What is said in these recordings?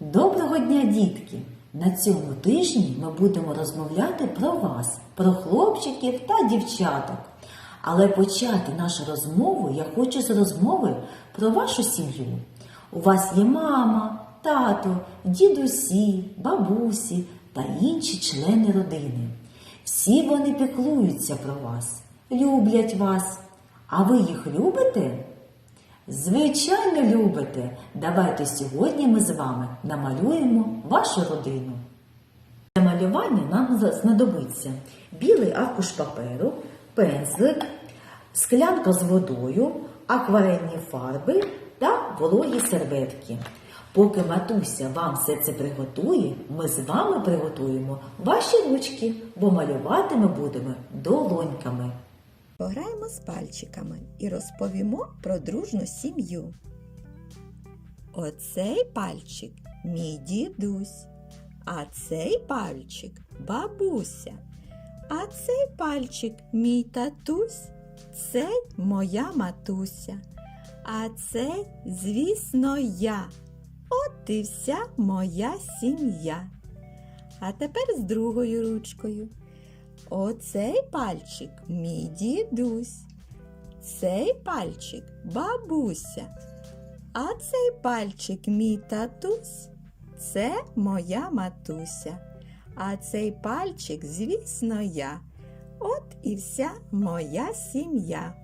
Доброго дня, дітки! На цьому тижні ми будемо розмовляти про вас, про хлопчиків та дівчаток. Але почати нашу розмову я хочу з розмови про вашу сім'ю. У вас є мама, тато, дідусі, бабусі та інші члени родини. Всі вони піклуються про вас, люблять вас. А ви їх любите? Звичайно, любите. Давайте сьогодні ми з вами намалюємо вашу родину. Для малювання нам знадобиться білий аркуш паперу, пензлик, склянка з водою, акварельні фарби та вологі серветки. Поки матуся вам все це приготує, ми з вами приготуємо ваші ручки, бо малювати ми будемо долоньками. Пограємо з пальчиками і розповімо про дружну сім'ю. Оцей пальчик мій дідусь, а цей пальчик бабуся, а цей пальчик мій татусь, це моя матуся, а цей, звісно, я. От і вся моя сім'я. А тепер з другою ручкою. Оцей пальчик мій дідусь, цей пальчик бабуся, а цей пальчик мій татусь, це моя матуся, а цей пальчик, звісно, я. От і вся моя сім'я.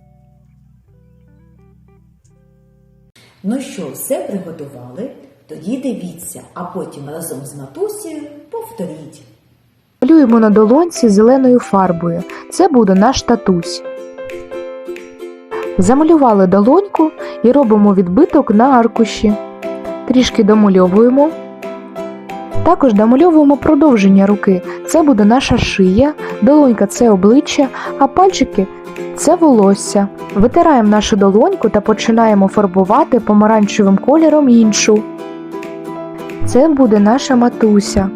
Ну що, все приготували? Тоді дивіться, а потім разом з матусею повторіть. Малюємо на долонці зеленою фарбою. Це буде наш татусь. Замалювали долоньку і робимо відбиток на аркуші. Трішки домальовуємо. Також домальовуємо продовження руки. Це буде наша шия, долонька це обличчя, а пальчики це волосся. Витираємо нашу долоньку та починаємо фарбувати помаранчевим кольором іншу. Це буде наша матуся.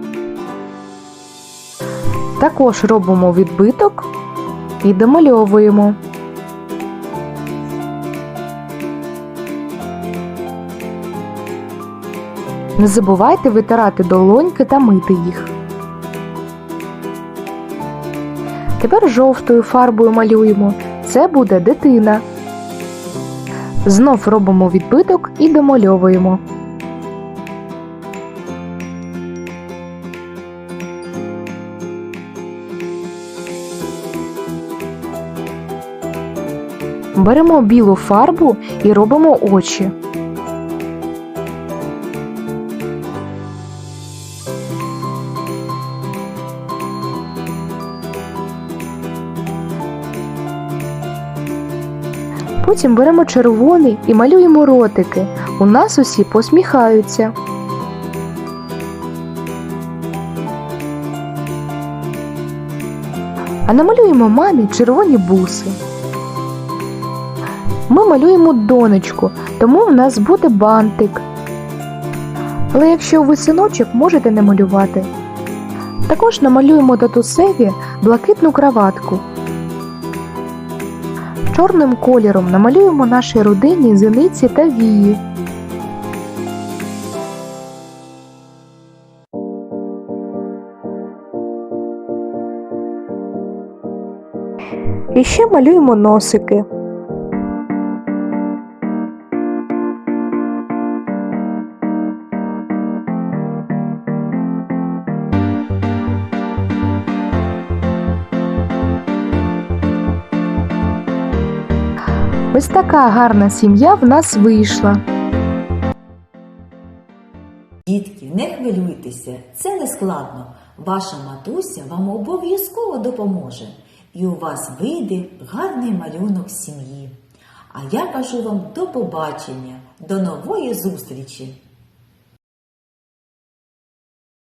Також робимо відбиток і домальовуємо. Не забувайте витирати долоньки та мити їх. Тепер жовтою фарбою малюємо. Це буде дитина. Знов робимо відбиток і домальовуємо. Беремо білу фарбу і робимо очі. Потім беремо червоний і малюємо ротики. У нас усі посміхаються. А намалюємо мамі червоні буси. Ми малюємо донечку, тому в нас буде бантик. Але якщо ви синочок, можете не малювати. Також намалюємо татусеві блакитну краватку. Чорним кольором намалюємо нашій родині зениці та вії. І ще малюємо носики. Ось така гарна сім'я в нас вийшла. Дітки, не хвилюйтеся, це не складно. Ваша матуся вам обов'язково допоможе, і у вас вийде гарний малюнок сім'ї. А я кажу вам до побачення, до нової зустрічі!